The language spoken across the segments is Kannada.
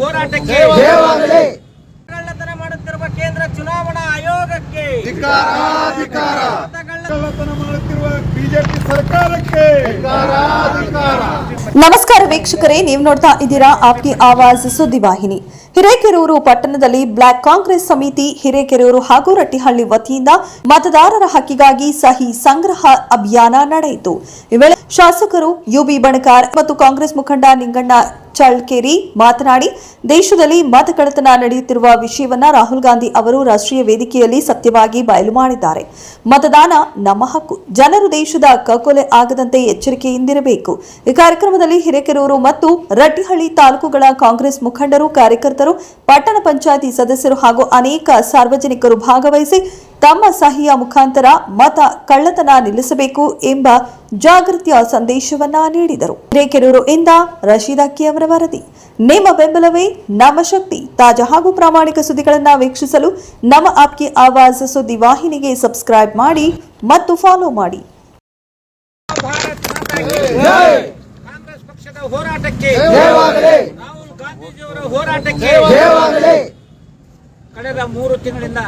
ಹೋರಾಟಕ್ಕೆ ಜಯವಾಗಲಿ ಕಳ್ಳತನ ಮಾಡುತ್ತಿರುವ ಕೇಂದ್ರ ಚುನಾವಣಾ ಆಯೋಗಕ್ಕೆ ಕಳ್ಳತನ ಮಾಡುತ್ತಿರುವ ಬಿಜೆಪಿ ಸರ್ಕಾರಕ್ಕೆ ನಮಸ್ಕಾರ ವೀಕ್ಷಕರೇ ನೀವು ನೋಡ್ತಾ ಇದ್ದೀರಾ ಆಪ್ಕಿ ಆವಾಜ್ ಸುದ್ದಿವಾಹಿನಿ. ಹಿರೇಕೆರೂರು ಪಟ್ಟಣದಲ್ಲಿ ಬ್ಲಾಕ್ ಕಾಂಗ್ರೆಸ್ ಸಮಿತಿ ಹಿರೇಕೆರೂರು ಹಾಗೂ ರಟ್ಟಿಹಳ್ಳಿ ವತಿಯಿಂದ ಮತದಾರರ ಹಕ್ಕಿಗಾಗಿ ಸಹಿ ಸಂಗ್ರಹ ಅಭಿಯಾನ ನಡೆಯಿತು. ಈ ವೇಳೆ ಶಾಸಕರು ಯುಬಿ ಬಣಕಾರ್ ಮತ್ತು ಕಾಂಗ್ರೆಸ್ ಮುಖಂಡ ನಿಂಗಣ್ಣ ಚಳ್ಕೇರಿ ಮಾತನಾಡಿ, ದೇಶದಲ್ಲಿ ಮತಕಳ್ಳತನ ನಡೆಯುತ್ತಿರುವ ವಿಷಯವನ್ನ ರಾಹುಲ್ ಗಾಂಧಿ ಅವರು ರಾಷ್ಟ್ರೀಯ ವೇದಿಕೆಯಲ್ಲಿ ಸತ್ಯವಾಗಿ ಬಯಲು ಮಾಡಿದ್ದಾರೆ. ಮತದಾನ ನಮ್ಮ ಹಕ್ಕು. ಜನರು ದೇಶದ ಕಕೊಲೆ ಆಗದಂತೆ ಎಚ್ಚರಿಕೆಯಿಂದಿರಬೇಕು. ಈ ಕಾರ್ಯಕ್ರಮದಲ್ಲಿ ಹಿರೇಕೆರೂರು ಮತ್ತು ರಟ್ಟಿಹಳ್ಳಿ ತಾಲೂಕುಗಳ ಕಾಂಗ್ರೆಸ್ ಮುಖಂಡರು, ಕಾರ್ಯಕರ್ತರು, ಪಟ್ಟಣ ಪಂಚಾಯಿತಿ ಸದಸ್ಯರು ಹಾಗೂ ಅನೇಕ ಸಾರ್ವಜನಿಕರು ಭಾಗವಹಿಸಿ ತಮ್ಮ ಸಹಿಯ ಮುಖಾಂತರ ಮತ ಕಳ್ಳತನ ನಿಲ್ಲಿಸಬೇಕು ಎಂಬ ಜಾಗೃತಿಯ ಸಂದೇಶವನ್ನ ನೀಡಿದರು. ಹಿರೇಕೆರೂರು ಇಂದ ರಶೀದ್ ಅಕ್ಕಿ ಅವರ ವರದಿ. ನಿಮ್ಮ ಬೆಂಬಲವೇ ನಮ್ಮ ಶಕ್ತಿ. ತಾಜಾ ಹಾಗೂ ಪ್ರಾಮಾಣಿಕ ಸುದ್ದಿಗಳನ್ನು ವೀಕ್ಷಿಸಲು ನಮ್ಮ ಆಪ್ಕಿ ಆವಾಜ್ ಸುದ್ದಿ ವಾಹಿನಿಗೆ ಸಬ್ಸ್ಕ್ರೈಬ್ ಮಾಡಿ ಮತ್ತು ಫಾಲೋ ಮಾಡಿ. ಕಾಂಗ್ರೆಸ್ ಪಕ್ಷದ ಹೋರಾಟಕ್ಕೆ ರಾಹುಲ್ ಗಾಂಧೀಜಿಯವರ ಹೋರಾಟಕ್ಕೆ ಕಳೆದ ಮೂರು ತಿಂಗಳಿಂದ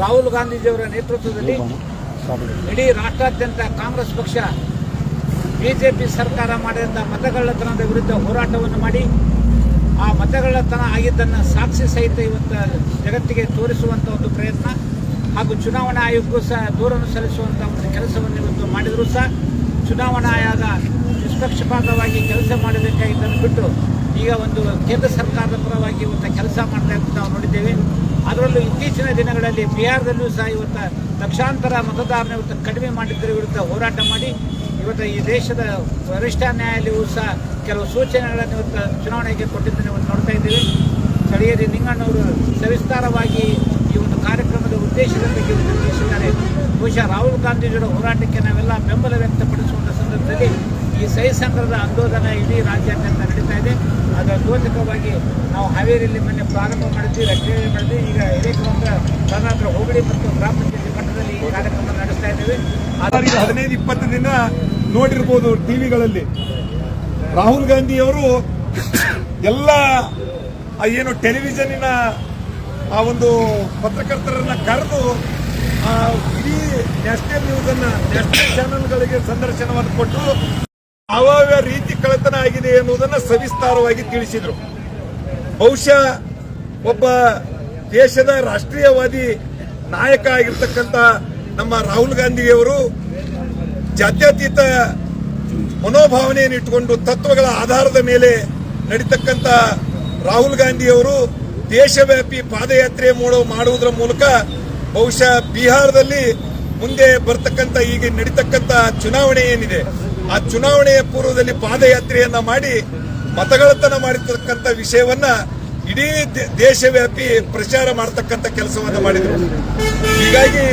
ರಾಹುಲ್ ಗಾಂಧೀಜಿಯವರ ನೇತೃತ್ವದಲ್ಲಿ ಇಡೀ ರಾಷ್ಟ್ರಾದ್ಯಂತ ಕಾಂಗ್ರೆಸ್ ಪಕ್ಷ ಬಿಜೆಪಿ ಸರ್ಕಾರ ಮಾಡಿದಂಥ ಮತಗಳ್ಳತನದ ವಿರುದ್ಧ ಹೋರಾಟವನ್ನು ಮಾಡಿ ಆ ಮತಗಳ್ಳತನ ಆಗಿದ್ದನ್ನು ಸಾಕ್ಷಿ ಸಹಿತ ಇವತ್ತು ಜಗತ್ತಿಗೆ ತೋರಿಸುವಂಥ ಒಂದು ಪ್ರಯತ್ನ ಹಾಗೂ ಚುನಾವಣಾ ಆಯೋಗಕ್ಕೂ ಸಹ ದೂರನ್ನು ಸಲ್ಲಿಸುವಂಥ ಒಂದು ಕೆಲಸವನ್ನು ಇವತ್ತು ಮಾಡಿದರೂ ಸಹ. ಚುನಾವಣಾ ಆಯೋಗ ನಿಷ್ಪಕ್ಷಪಾತವಾಗಿ ಕೆಲಸ ಮಾಡಬೇಕಾಗಿದ್ದನ್ನು ಬಿಟ್ಟು ಈಗ ಒಂದು ಕೇಂದ್ರ ಸರ್ಕಾರದ ಪರವಾಗಿ ಇವತ್ತು ಕೆಲಸ ಮಾಡ್ತಾ ಅದರಲ್ಲೂ ಇತ್ತೀಚಿನ ದಿನಗಳಲ್ಲಿ ಬಿಹಾರದಲ್ಲೂ ಸಹ ಇವತ್ತು ಲಕ್ಷಾಂತರ ಮತದಾರನ ಇವತ್ತು ಕಡಿಮೆ ಮಾಡಿದ್ದರ ವಿರುದ್ಧ ಹೋರಾಟ ಮಾಡಿ ಇವತ್ತು ಈ ದೇಶದ ವರಿಷ್ಠ ನ್ಯಾಯಾಲಯವು ಸಹ ಕೆಲವು ಸೂಚನೆಗಳನ್ನು ಇವತ್ತು ಚುನಾವಣೆಗೆ ಕೊಟ್ಟಿದ್ದನ್ನು ಇವತ್ತು ನೋಡ್ತಾ ಇದ್ದೀವಿ. ಸ್ಥಳೀಯರಿ ನಿಂಗಣ್ಣವರು ಸವಿಸ್ತಾರವಾಗಿ ಈ ಒಂದು ಕಾರ್ಯಕ್ರಮದ ಉದ್ದೇಶದ ಬಗ್ಗೆ ತಿಳಿಸಿದ್ದಾರೆ. ಬಹುಶಃ ರಾಹುಲ್ ಗಾಂಧೀಜಿಯವರ ಹೋರಾಟಕ್ಕೆ ನಾವೆಲ್ಲ ಬೆಂಬಲ ವ್ಯಕ್ತಪಡಿಸುವಂಥ ಸಂದರ್ಭದಲ್ಲಿ ಈ ಸಹಿ ಸಂಘದ ಆಂದೋಲನ ಇಡೀ ರಾಜ್ಯಾದ್ಯಂತ ನಡೀತಾ ಇದೆ. ಅದರ ದ್ಯೋತಕವಾಗಿ ನಾವು ಹಾವೇರಿಯಲ್ಲಿ ಮೊನ್ನೆ ಪ್ರಾರಂಭ ಮಾಡಿದ್ವಿ ರಕ್ಷಣೆ ಮಾಡಿದ್ವಿ. ಈಗ ಏಕಮಾತ್ರ ಕರ್ನಾಟಕ ಹೋಬಳಿ ಮತ್ತು ಗ್ರಾಮ ಪಂಚಾಯತಿ ಮಟ್ಟದಲ್ಲಿ ಈ ಕಾರ್ಯಕ್ರಮ ನಡೆಸ್ತಾ ಇದ್ದೇವೆ. ಈಗ ಹದಿನೈದು ಇಪ್ಪತ್ತು ದಿನ ನೋಡಿರ್ಬೋದು ಟಿವಿಗಳಲ್ಲಿ ರಾಹುಲ್ ಗಾಂಧಿ ಅವರು ಎಲ್ಲ ಏನು ಟೆಲಿವಿಷನ್ನಿನ ಆ ಒಂದು ಪತ್ರಕರ್ತರನ್ನ ಕರೆದು ಇಡೀ ನ್ಯಾಷನಲ್ ನ್ಯೂಸ್ ಅನ್ನ ನ್ಯಾಷನಲ್ ಚಾನೆಲ್ಗಳಿಗೆ ಸಂದರ್ಶನವನ್ನು ಕೊಟ್ಟು ಯಾವ ರೀತಿ ಕಳತನ ಆಗಿದೆ ಎನ್ನುವುದನ್ನು ಸವಿಸ್ತಾರವಾಗಿ ತಿಳಿಸಿದರು. ಬಹುಶಃ ಒಬ್ಬ ದೇಶದ ರಾಷ್ಟ್ರೀಯವಾದಿ ನಾಯಕ ಆಗಿರ್ತಕ್ಕಂಥ ನಮ್ಮ ರಾಹುಲ್ ಗಾಂಧಿಯವರು ಜಾತ್ಯತೀತ ಮನೋಭಾವನೆಯನ್ನು ಇಟ್ಟುಕೊಂಡು ತತ್ವಗಳ ಆಧಾರದ ಮೇಲೆ ನಡೀತಕ್ಕಂಥ ರಾಹುಲ್ ಗಾಂಧಿಯವರು ದೇಶವ್ಯಾಪಿ ಪಾದಯಾತ್ರೆ ಮಾಡೋ ಮಾಡುವುದರ ಮೂಲಕ ಬಹುಶಃ ಬಿಹಾರದಲ್ಲಿ ಮುಂದೆ ಬರ್ತಕ್ಕಂಥ ಈಗ ನಡೀತಕ್ಕಂಥ ಚುನಾವಣೆ ಏನಿದೆ ಆ ಚುನಾವಣೆಯ ಪೂರ್ವದಲ್ಲಿ ಪಾದಯಾತ್ರೆಯನ್ನ ಮಾಡಿ ಮತಗಳತನ ಮಾಡಿರ್ತಕ್ಕಂಥ ವಿಷಯವನ್ನ ಇಡೀ ದೇಶವ್ಯಾಪಿ ಪ್ರಚಾರ ಮಾಡತಕ್ಕಂಥ ಕೆಲಸವನ್ನ ಮಾಡಿದ್ರು. ಹೀಗಾಗಿ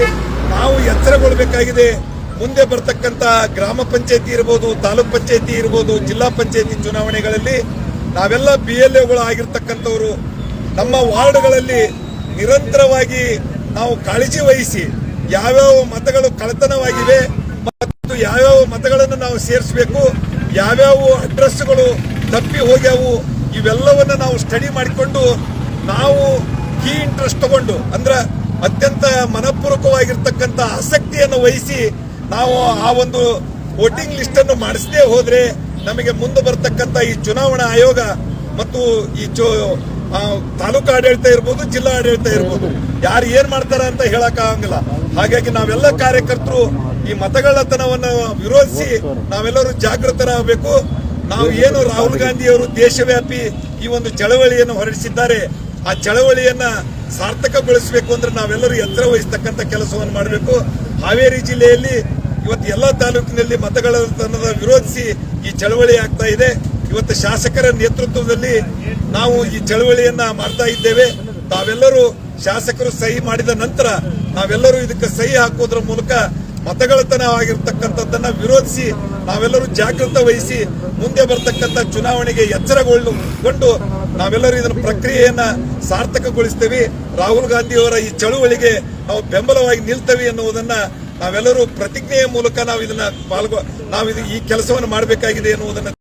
ನಾವು ಎಚ್ಚರಗೊಳ್ಬೇಕಾಗಿದೆ. ಮುಂದೆ ಬರ್ತಕ್ಕಂಥ ಗ್ರಾಮ ಪಂಚಾಯತಿ ಇರ್ಬೋದು, ತಾಲೂಕ್ ಪಂಚಾಯತಿ ಇರ್ಬೋದು, ಜಿಲ್ಲಾ ಪಂಚಾಯತಿ ಚುನಾವಣೆಗಳಲ್ಲಿ ನಾವೆಲ್ಲ ಬಿ ಎಲ್ ಎಗಳು ಆಗಿರ್ತಕ್ಕಂಥವ್ರು. ನಮ್ಮ ವಾರ್ಡ್ಗಳಲ್ಲಿ ನಿರಂತರವಾಗಿ ನಾವು ಕಾಳಜಿ ವಹಿಸಿ ಯಾವ್ಯಾವ ಮತಗಳು ಕಳತನವಾಗಿವೆ ಯಾವ್ಯಾವ ಮತಗಳನ್ನು ನಾವು ಸೇರಿಸಬೇಕು, ಯಾವ್ಯಾವ ಅಡ್ರೆಸ್ಗಳು ತಪ್ಪಿ ಹೋಗ್ಯಾವು, ಇವೆಲ್ಲವನ್ನು ನಾವು ಸ್ಟಡಿ ಮಾಡಿಕೊಂಡು ನಾವು ಕೀ ಇಂಟ್ರೆಸ್ಟ್ ತಗೊಂಡು, ಅಂದ್ರೆ ಅತ್ಯಂತ ಮನಪೂರ್ವಕವಾಗಿರ್ತಕ್ಕಂಥ ಆಸಕ್ತಿಯನ್ನು ವಹಿಸಿ ನಾವು ಆ ಒಂದು ವೋಟಿಂಗ್ ಲಿಸ್ಟ್ ಅನ್ನು ಮಾಡಿಸದೇ ಹೋದ್ರೆ ನಮಗೆ ಮುಂದೆ ಬರ್ತಕ್ಕಂಥ ಈ ಚುನಾವಣಾ ಆಯೋಗ ಮತ್ತು ಈ ಚು ತಾಲೂಕು ಆಡಳಿತ ಇರ್ಬೋದು, ಜಿಲ್ಲಾ ಆಡಳಿತ ಇರ್ಬೋದು, ಯಾರು ಏನ್ ಮಾಡ್ತಾರ ಅಂತ ಹೇಳಕ್ ಆಗಂಗಿಲ್ಲ. ಹಾಗಾಗಿ ನಾವೆಲ್ಲ ಕಾರ್ಯಕರ್ತರು ಈ ಮತಗಳ್ಳತನವನ್ನು ವಿರೋಧಿಸಿ ನಾವೆಲ್ಲರೂ ಜಾಗೃತರಾಗಬೇಕು. ನಾವು ಏನು ರಾಹುಲ್ ಗಾಂಧಿ ಅವರು ದೇಶವ್ಯಾಪಿ ಈ ಒಂದು ಚಳವಳಿಯನ್ನು ಹೊರಡಿಸಿದ್ದಾರೆ, ಆ ಚಳವಳಿಯನ್ನ ಸಾರ್ಥಕಗೊಳಿಸಬೇಕು ಅಂದ್ರೆ ನಾವೆಲ್ಲರೂ ಎತ್ತರ ವಹಿಸ್ತಕ್ಕಂಥ ಕೆಲಸವನ್ನು ಮಾಡಬೇಕು. ಹಾವೇರಿ ಜಿಲ್ಲೆಯಲ್ಲಿ ಇವತ್ತು ಎಲ್ಲ ತಾಲೂಕಿನಲ್ಲಿ ಮತಗಳ್ಳತನದ ವಿರೋಧಿಸಿ ಈ ಚಳವಳಿ ಆಗ್ತಾ ಇದೆ. ಇವತ್ತು ಶಾಸಕರ ನೇತೃತ್ವದಲ್ಲಿ ನಾವು ಈ ಚಳವಳಿಯನ್ನ ಮಾಡ್ತಾ ಇದ್ದೇವೆ. ತಾವೆಲ್ಲರೂ ಶಾಸಕರು ಸಹಿ ಮಾಡಿದ ನಂತರ ನಾವೆಲ್ಲರೂ ಇದಕ್ಕೆ ಸಹಿ ಹಾಕುವುದರ ಮೂಲಕ ಮತಗಳತನ ಆಗಿರ್ತಕ್ಕಂಥದ್ದನ್ನ ವಿರೋಧಿಸಿ ನಾವೆಲ್ಲರೂ ಜಾಗೃತ ವಹಿಸಿ ಮುಂದೆ ಬರ್ತಕ್ಕಂಥ ಚುನಾವಣೆಗೆ ಎಚ್ಚರಗೊಳ್ಳಕೊಂಡು ನಾವೆಲ್ಲರೂ ಇದನ್ನ ಪ್ರಕ್ರಿಯೆಯನ್ನ ಸಾರ್ಥಕಗೊಳಿಸ್ತೇವೆ. ರಾಹುಲ್ ಗಾಂಧಿ ಅವರ ಈ ಚಳುವಳಿಗೆ ನಾವು ಬೆಂಬಲವಾಗಿ ನಿಲ್ತೇವೆ ಎನ್ನುವುದನ್ನ ನಾವೆಲ್ಲರೂ ಪ್ರತಿಜ್ಞೆಯ ಮೂಲಕ ನಾವು ಇದನ್ನ ಪಾಲ್ಗೊ ನಾವು ಈ ಕೆಲಸವನ್ನು ಮಾಡಬೇಕಾಗಿದೆ ಎನ್ನುವುದನ್ನ